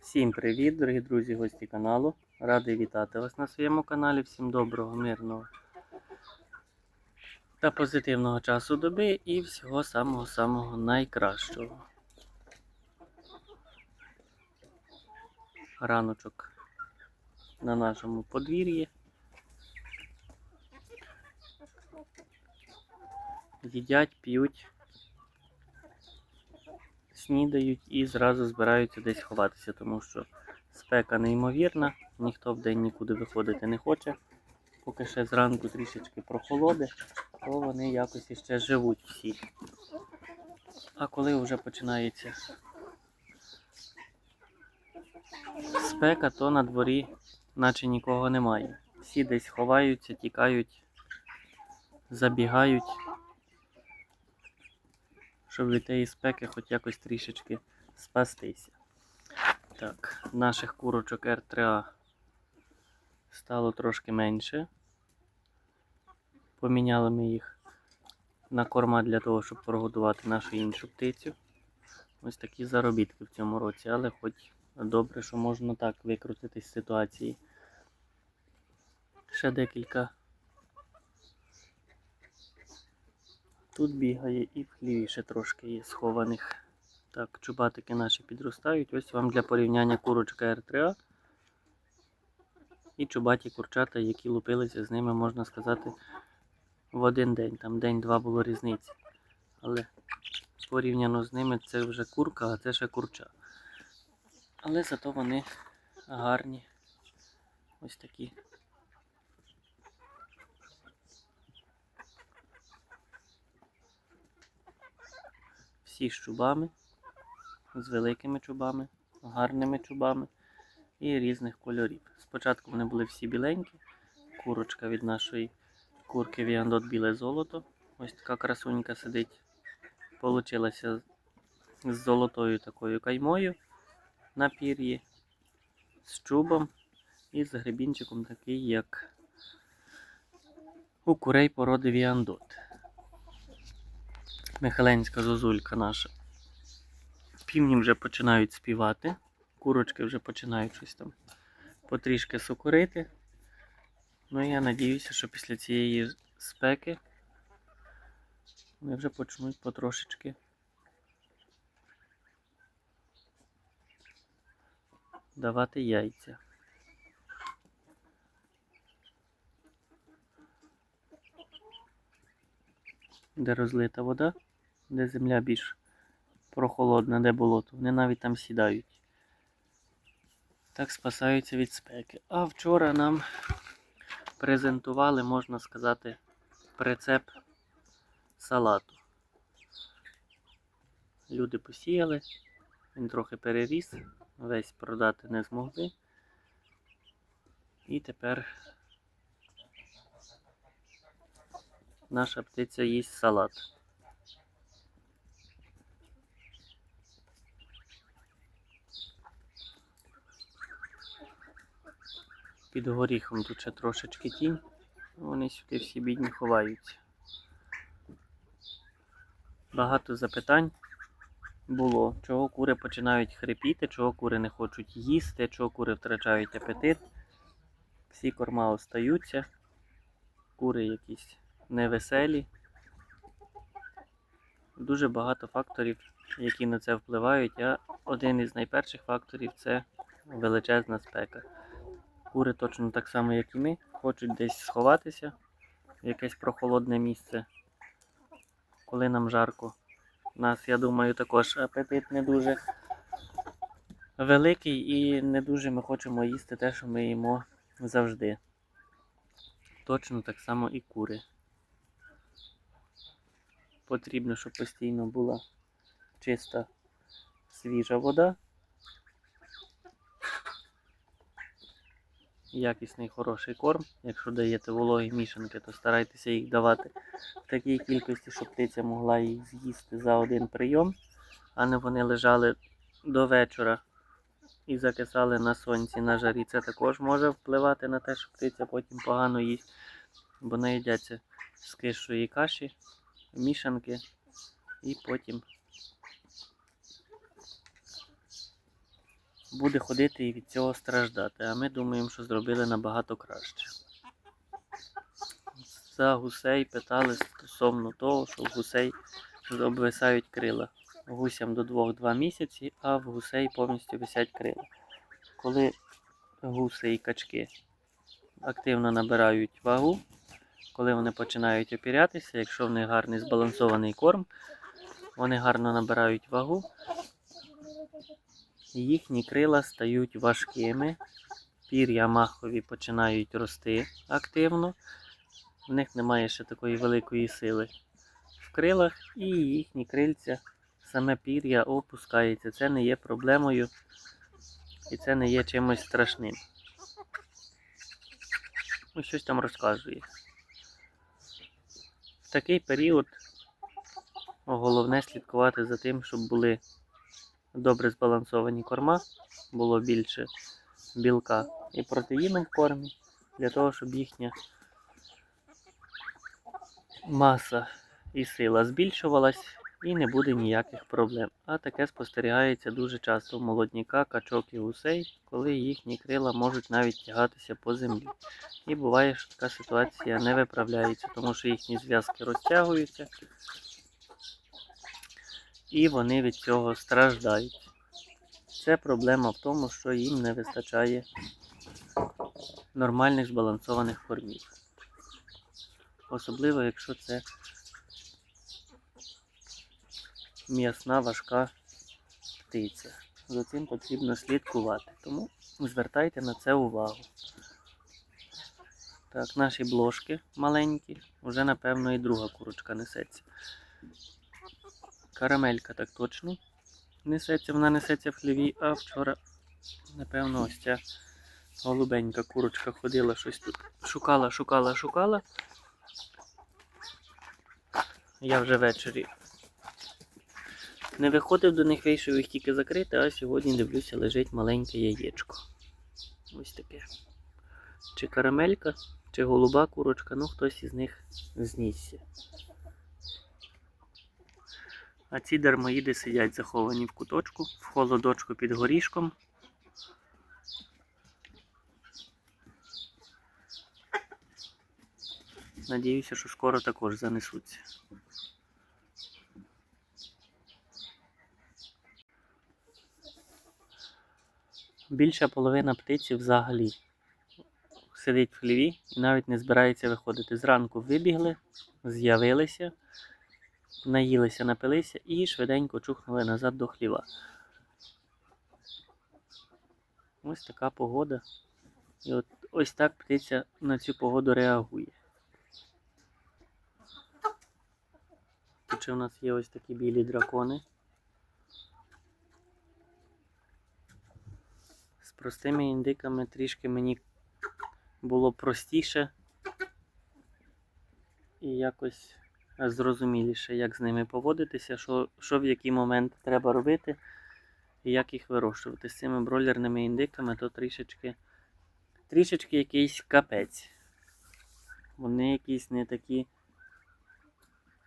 Всім привіт, дорогі друзі, гості каналу. Радий вітати вас на своєму каналі. Всім доброго, мирного та позитивного часу доби і всього самого-самого найкращого. Раночок на нашому подвір'ї. Їдять, п'ють, снідають і зразу збираються десь ховатися, тому що спека неймовірна, ніхто вдень нікуди виходити не хоче. Поки ще зранку трішечки прохолоди, то вони якось іще живуть всі. А коли вже починається спека, то на дворі наче нікого немає. Всі десь ховаються, тікають, забігають, щоб від тієї спеки хоч якось трішечки спастися. Так, наших курочок R3A стало трошки менше. Поміняли ми їх на корма для того, щоб прогодувати нашу іншу птицю. Ось такі заробітки в цьому році, але хоч добре, що можна так викрутитись з ситуації. Ще декілька. Тут бігає і ще трошки є схованих. Так, чубатики наші підростають. Ось вам для порівняння курочка R3A і чубаті курчата, які лупилися з ними, можна сказати, в один день. Там день-два було різниці. Але порівняно з ними це вже курка, а це ще курча. Але зато вони гарні. Ось такі. Всі з чубами, з великими чубами, гарними чубами і різних кольорів. Спочатку вони були всі біленькі. Курочка від нашої курки Віандот біле золото. Ось така красунька сидить. Получилася з золотою такою каймою на пір'ї, з чубом і з гребінчиком такий, як у курей породи Віандот. Михаленська зозулька наша. Півні вже починають співати, курочки вже починають щось там потрішки сокурити. Ну і я надіюся, що після цієї спеки вони вже почнуть потрошечки давати яйця. Де розлита вода, де земля більш прохолодна, де болото. Вони навіть там сідають. Так спасаються від спеки. А вчора нам презентували, можна сказати, прицеп салату. Люди посіяли, він трохи переріс, весь продати не змогли. І тепер наша птиця їсть салат. Під горіхом тут ще трошечки тінь. Вони сюди всі бідні ховаються. Багато запитань було, чого кури починають хрипіти, чого кури не хочуть їсти, чого кури втрачають апетит. Всі корма остаються, кури якісь невеселі. Дуже багато факторів, які на це впливають, а один із найперших факторів це величезна спека. Кури точно так само, як і ми, хочуть десь сховатися в якесь прохолодне місце, коли нам жарко. У нас, я думаю, також апетит не дуже великий і не дуже ми хочемо їсти те, що ми їмо завжди. Точно так само і кури. Потрібно, щоб постійно була чиста свіжа вода. Якісний хороший корм. Якщо даєте вологі мішанки, то старайтеся їх давати в такій кількості, щоб птиця могла їх з'їсти за один прийом, а не вони лежали до вечора і закисали на сонці на жарі. Це також може впливати на те, що птиця потім погано їсть, бо наїдяться з кишої каші, мішанки і потім буде ходити і від цього страждати. А ми думаємо, що зробили набагато краще. За гусей питали стосовно того, що в гусей обвисають крила. Гусям до 2-2 місяці, а в гусей повністю висять крила. Коли гуси і качки активно набирають вагу, коли вони починають опірятися, якщо в них гарний збалансований корм, вони гарно набирають вагу, їхні крила стають важкими, пір'я махові починають рости активно, в них немає ще такої великої сили в крилах, і їхні крильця, саме пір'я опускається. Це не є проблемою і це не є чимось страшним. Ось щось там розказує. В такий період головне слідкувати за тим, щоб були добре збалансовані корма, було більше білка і протеїну в кормі, для того, щоб їхня маса і сила збільшувалась і не буде ніяких проблем. А таке спостерігається дуже часто в молодняка, качок і гусей, коли їхні крила можуть навіть тягатися по землі. І буває, що така ситуація не виправляється, тому що їхні зв'язки розтягуються і вони від цього страждають. Це проблема в тому, що їм не вистачає нормальних збалансованих кормів. Особливо, якщо це м'ясна важка птиця. За цим потрібно слідкувати. Тому звертайте на це увагу. Так, наші блошки маленькі, вже напевно і друга курочка несеться. Карамелька так точно несеться, вона несеться в хліві, а вчора, напевно, ось ця голубенька курочка ходила щось тут. Шукала, шукала, шукала. Я вже ввечері не виходив до них, вийшов їх тільки закрити, а сьогодні дивлюся, лежить маленьке яєчко. Ось таке. Чи карамелька, чи голуба курочка, ну хтось із них знісся. А ці дармоїди сидять заховані в куточку, в холодочку під горішком. Надіюся, що скоро також занесуться. Більша половина птиці взагалі сидить в хліві і навіть не збирається виходити. Зранку вибігли, з'явилися, наїлися, напилися і швиденько чухнули назад до хліва. Ось така погода. І от ось так птиця на цю погоду реагує. Тут в нас є ось такі білі дракони. З простими індиками трішки мені було простіше і якось зрозуміліше, як з ними поводитися, що, що в який момент треба робити і як їх вирощувати. З цими бройлерними індиками то трішечки, трішечки якийсь капець. Вони якісь не такі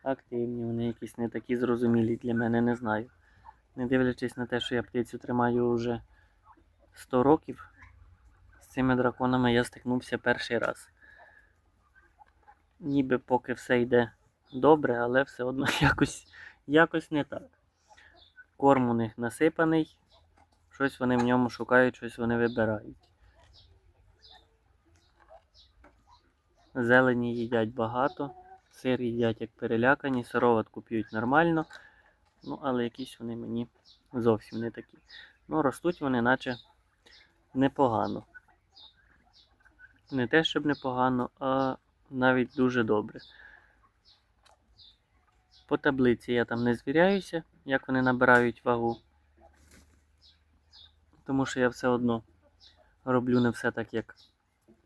активні, вони якісь не такі зрозумілі для мене, не знаю. Не дивлячись на те, що я птицю тримаю вже 100 років, з цими драконами я стикнувся перший раз. Ніби поки все йде добре, але все одно якось, якось не так. Корм у них насипаний, щось вони в ньому шукають, щось вони вибирають. Зелені їдять багато, сир їдять як перелякані, сироватку п'ють нормально, ну але якісь вони мені зовсім не такі. Ну, ростуть вони наче непогано. Не те, щоб непогано, а навіть дуже добре. По таблиці я там не звіряюся, як вони набирають вагу. Тому що я все одно роблю не все так, як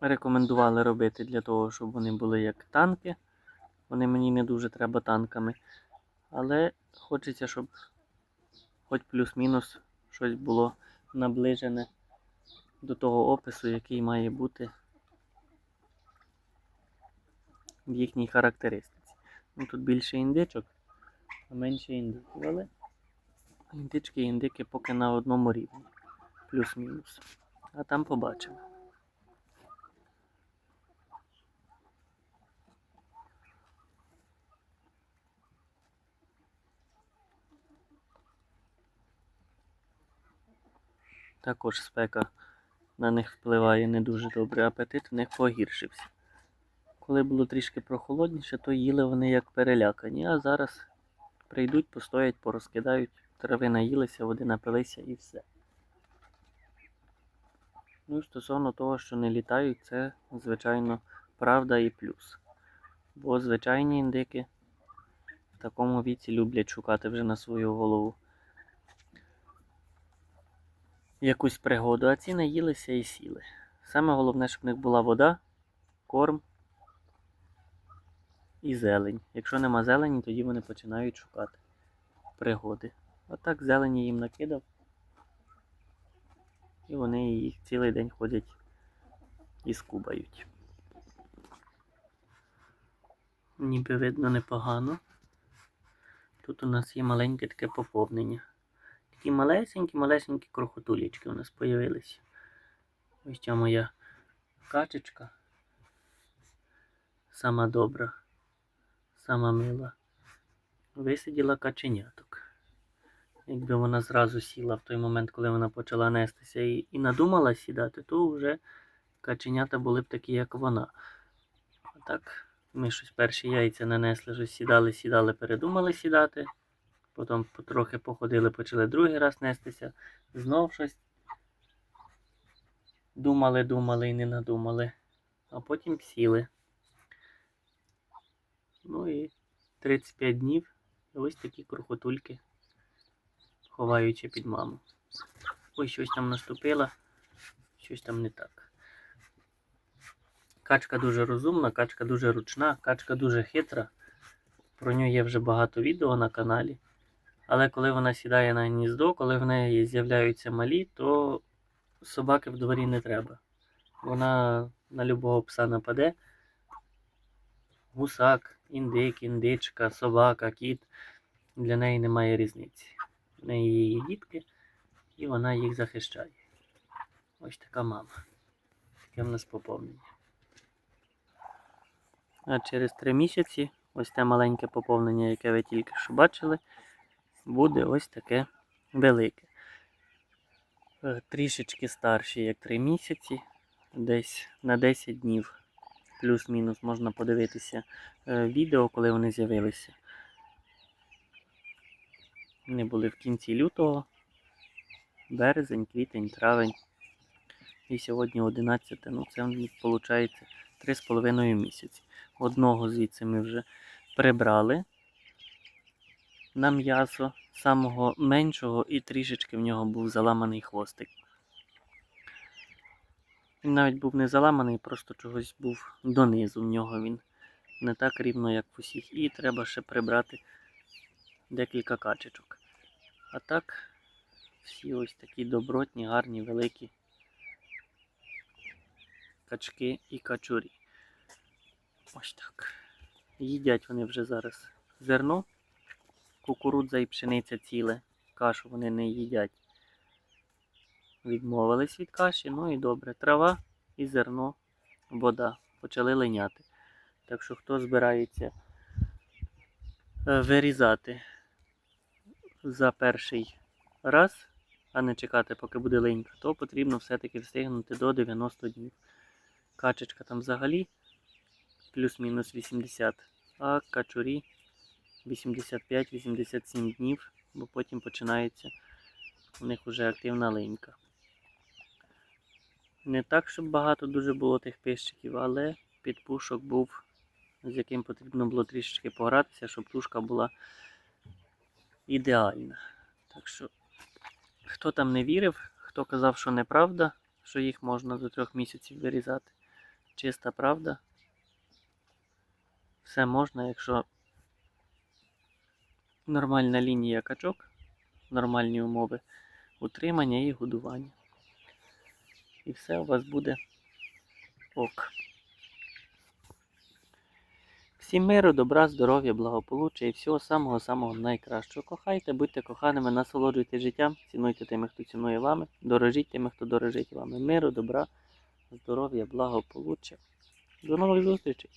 рекомендували робити для того, щоб вони були як танки. Вони мені не дуже треба танками. Але хочеться, щоб хоч плюс-мінус щось було наближене до того опису, який має бути в їхній характеристиці. Ну, тут більше індичок, менше індиків, але індички і індики поки на одному рівні. плюс-мінус. А там побачимо. Також спека на них впливає не дуже добре, апетит в них погіршився. Коли було трішки прохолодніше, то їли вони як перелякані, а зараз прийдуть, постоять, порозкидають, трави наїлися, води напилися і все. Ну і стосовно того, що не літають, це, звичайно, правда і плюс. Бо звичайні індики в такому віці люблять шукати вже на свою голову якусь пригоду, а ці наїлися і сіли. Саме головне, щоб в них була вода, корм і зелень. Якщо нема зелені, тоді вони починають шукати пригоди. Отак зелені їм накидав. І вони їх цілий день ходять і скубають. Ніби видно непогано. Тут у нас є маленьке таке поповнення. Такі малесенькі, малесенькі крохотулечки у нас появилися. Ось ця моя качечка. Сама добра, сама мила. Висиділа каченяток. Якби вона зразу сіла в той момент, коли вона почала нестися і, і надумала сідати, то вже каченята були б такі, як вона. А так, ми щось перші яйця нанесли, щось сідали, сідали, передумали сідати. Потім потрохи походили, почали другий раз нестися. Знов щось думали, думали і не надумали. А потім сіли. Ну і 35 днів. Ось такі крохотульки, ховаючи під маму. Ой, щось там наступило, щось там не так. Качка дуже розумна, качка дуже ручна, качка дуже хитра. Про нього є вже багато відео на каналі. Але коли вона сідає на гніздо, коли в неї з'являються малі, то собаки в дворі не треба. Вона на любого пса нападе. Гусак, індик, індичка, собака, кіт. Для неї немає різниці. В неї є дітки, і вона їх захищає. Ось така мама. Таке в нас поповнення. А через три місяці ось те маленьке поповнення, яке ви тільки що бачили, буде ось таке велике. Е, Трішечки старші, як 3 місяці, десь на 10 днів. Плюс-мінус можна подивитися е, відео, коли вони з'явилися. Вони були в кінці лютого, березень, квітень, травень. І сьогодні 11, ну це виходить 3,5 місяці. Одного звідси ми вже прибрали на м'ясо самого меншого і трішечки в нього був заламаний хвостик. Він навіть був не заламаний, просто чогось був донизу в нього. Він не так рівно, як в усіх. І треба ще прибрати декілька качечок. А так, всі ось такі добротні, гарні, великі качки і качурі. Ось так. Їдять вони вже зараз зерно, кукурудза і пшениця ціле. Кашу вони не їдять. Відмовились від каші, ну і добре. Трава і зерно, вода. Почали линяти. Так що хто збирається е, вирізати за перший раз, а не чекати, поки буде линька, то потрібно все-таки встигнути до 90 днів. Качечка там взагалі плюс-мінус 80, а качурі 85-87 днів, бо потім починається у них вже активна линька. Не так, щоб багато дуже було тих пищиків, але підпушок був, з яким потрібно було трішечки погратися, щоб тушка була ідеальна. Так що, хто там не вірив, хто казав, що неправда, що їх можна до трьох місяців вирізати. Чиста правда. Все можна, якщо нормальна лінія качок, нормальні умови утримання і годування. І все у вас буде ок. Всім миру, добра, здоров'я, благополуччя і всього самого-самого найкращого. Кохайте, будьте коханими, насолоджуйте життям, цінуйте тими, хто цінує вами, дорожіть тими, хто дорожить вами. Миру, добра, здоров'я, благополуччя. До нових зустрічей!